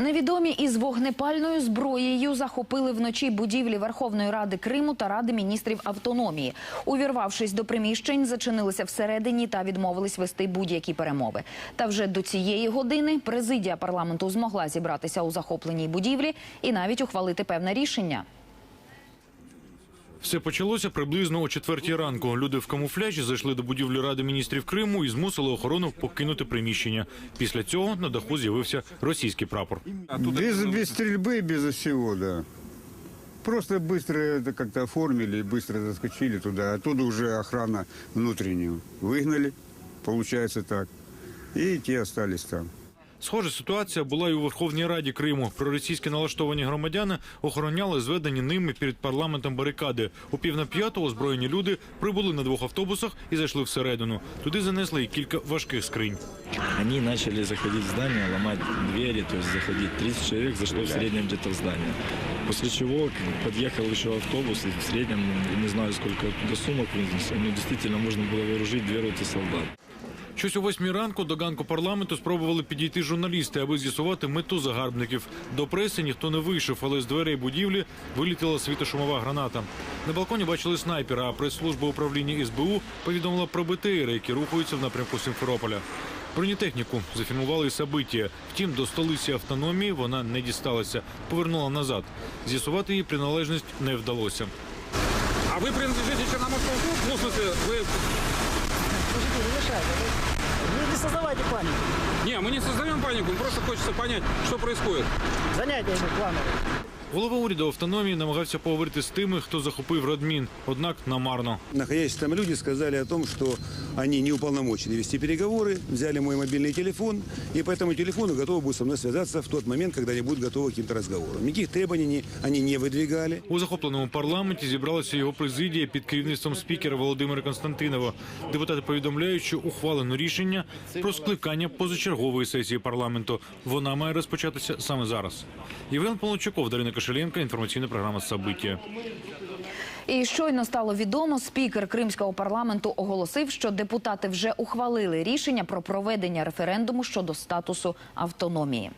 Невідомі із вогнепальною зброєю захопили вночі будівлі Верховної Ради Криму та Ради міністрів автономії. Увірвавшись до приміщень, зачинилися всередині та відмовились вести будь-які перемови. Та вже до цієї години президія парламенту змогла зібратися у захопленій будівлі і навіть ухвалити певне рішення. Все почалося приблизно о четвертій ранку. Люди в камуфляжі зайшли до будівлі Ради міністрів Криму і змусили охорону покинути приміщення. Після цього на даху з'явився російський прапор. Без, без стрельбы, без всего, да. Просто быстро это как-то оформили, быстро заскочили туда. Оттуда уже охрана внутреннюю выгнали, получается так. И те остались там. Схожа ситуація була і у Верховній Раді Криму. Проросійські налаштовані громадяни охороняли зведені ними перед парламентом барикади. У пів на п'ятого озброєні люди прибули на двох автобусах і зайшли всередину. Туди занесли і кілька важких скринь. Они начали заходить в здание, ломать двери, то есть заходить. 30 человек зашло в среднем где-то в здание. После чего к- подъехал еще автобус, и в среднем, не знаю сколько оттуда сумок вынесли, но действительно можно было вооружить две роты солдат. Щось о восьмій ранку до ганку парламенту спробували підійти журналісти, аби з'ясувати мету загарбників. До преси ніхто не вийшов, але з дверей будівлі вилітіла світошумова граната. На балконі бачили снайпера, а прес-служба управління СБУ повідомила про БТРи, які рухаються в напрямку Сімферополя. Бронетехніку зафільмували і Сабиття. Втім, до столиці автономії вона не дісталася, повернула назад. З'ясувати її приналежність не вдалося. А вы принадлежите Черноморскому клубу? Ну, в смысле, вы... создавайте панику. Не, мы не создаем панику, просто хочется понять, что происходит. Занятия плановые. Голова уряду автономії намагався поговорити з тими, хто захопив Радмін, однак намарно. Находясь там люди сказали о том, что они не уполномочены вести переговоры, взяли мой мобильный телефон, и по этому телефону готовы будут со мной связаться в тот момент, когда они будут готовы к каким-то разговорам. Никаких требований не- они не выдвигали. У захопленому парламенті зібралася його президія під керівництвом спікера Володимира Константинова. Депутати повідомляють, що ухвалено рішення про скликання позачергової сесії парламенту. Вона має розпочатися саме зараз. Євген Полончуков, Дарина Кошеленка, інформаційна програма «Сабиття». І щойно стало відомо, спікер кримського парламенту оголосив, що депутати вже ухвалили рішення про проведення референдуму щодо статусу автономії.